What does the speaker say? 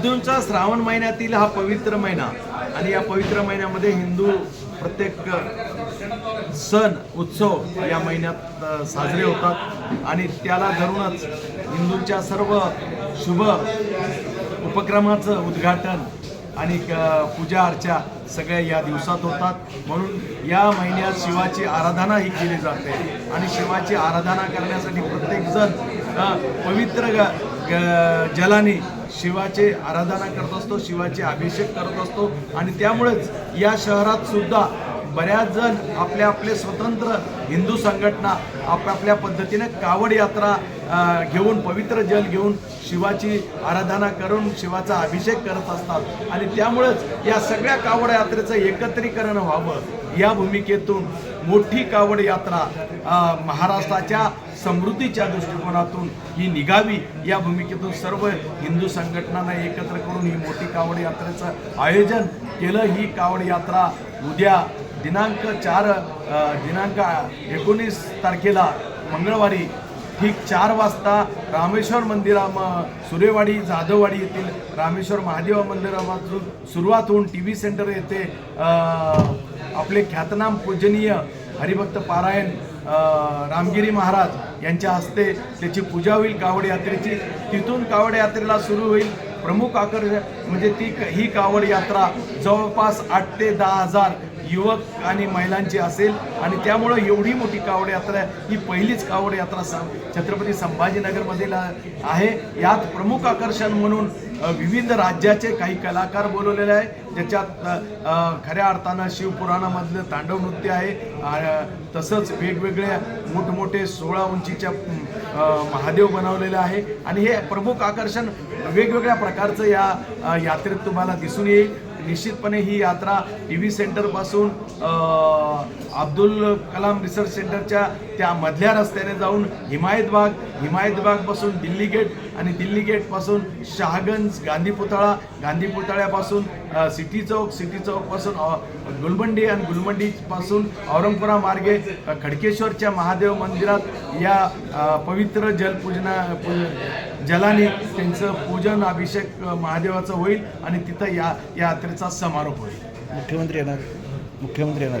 हिंदूंचा श्रावण महिन्यातील हा पवित्र महिना आणि या पवित्र महिन्यामध्ये हिंदू प्रत्येक सण उत्सव या महिन्यात साजरे होतात. आणि त्याला धरूनच हिंदूंच्या सर्व शुभ उपक्रमाचं उद्घाटन आणि क- पूजा अर्चा सगळ्या या दिवसात होतात. म्हणून या महिन्यात शिवाची आराधना ही केली जाते. आणि शिवाची आराधना करण्यासाठी प्रत्येकजण पवित्र ग- जलाने शिवाचे आराधना करत असतो शिवाचे अभिषेक करत असतो. आणि त्यामुळेच या शहरात सुद्धा बऱ्याच जण आपल्या आपले स्वतंत्र हिंदू संघटना आपापल्या पद्धतीने कावड यात्रा घेऊन पवित्र जल घेऊन शिवाची आराधना करून शिवाचा अभिषेक करत असतात. आणि त्यामुळेच या सगळ्या कावड यात्रेचं एकत्रीकरण व्हावं. या भूमिकेतून मोठी कावड यात्रा महाराष्ट्राच्या समृद्धीच्या दृष्टिकोनातून ही निघावी. या भूमिकेतून सर्व हिंदू संघटनांना एकत्र करून ही मोठी कावड यात्रेचं आयोजन केलं. ही कावड यात्रा उद्या दिनांक चार दिनांक एकोणीस तारखेला मंगळवारी ठीक चार वाजता रामेश्वर मंदिरा म सुरेवाडी जाधववाडी येथील रामेश्वर महादेवा मंदिरापासून सुरुवात होऊन टी व्ही सेंटर येथे आपले ख्यातनाम पूजनीय हरिभक्त पारायण रामगिरी महाराज यांच्या हस्ते त्याची पूजा होईल. कावड यात्रेची तिथून कावड यात्रेला सुरू होईल. प्रमुख आकर्षण म्हणजे ती ही कावड यात्रा जवळपास आठ ते दहा हजार युवक आणि महिलांची असेल आणि त्यामुळं एवढी मोठी कावड यात्रा आहे. ही पहिलीच कावड यात्रा सं छत्रपती संभाजीनगरमधील आहे. यात प्रमुख आकर्षण म्हणून विविध राज्याचे काही कलाकार बोलवलेले आहे ज्याच्यात खऱ्या अर्थानं शिवपुराणामधलं तांडव नृत्य आहे. तसंच वेगवेगळ्या मोठमोठे सोळा उंचीच्या महादेव बनवलेले आहे. आणि हे प्रमुख आकर्षण वेगवेगळ्या प्रकारचं या यात्रेत तुम्हाला दिसून येईल. निश्चितपणे ही यात्रा टी व्ही सेंटरपासून अब्दुल कलाम रिसर्च सेंटरच्या त्या मधल्या रस्त्याने जाऊन हिमायतबाग हिमायतबागपासून दिल्ली गेट आणि दिल्ली गेटपासून शहागंज गांधी पुतळा गांधी पुतळ्यापासून सिटी चौक सिटी चौकपासून गुलबंडी गुलमंडी आणि गुलमंडीपासून औरंगपुरा मार्गे खडकेश्वरच्या महादेव मंदिरात या पवित्र जलपूजना जलाने त्यांचं पूजन अभिषेक महादेवाचं होईल आणि तिथं या यात्रेचा समारोप होईल. मुख्यमंत्री येणार. मुख्यमंत्री येणार.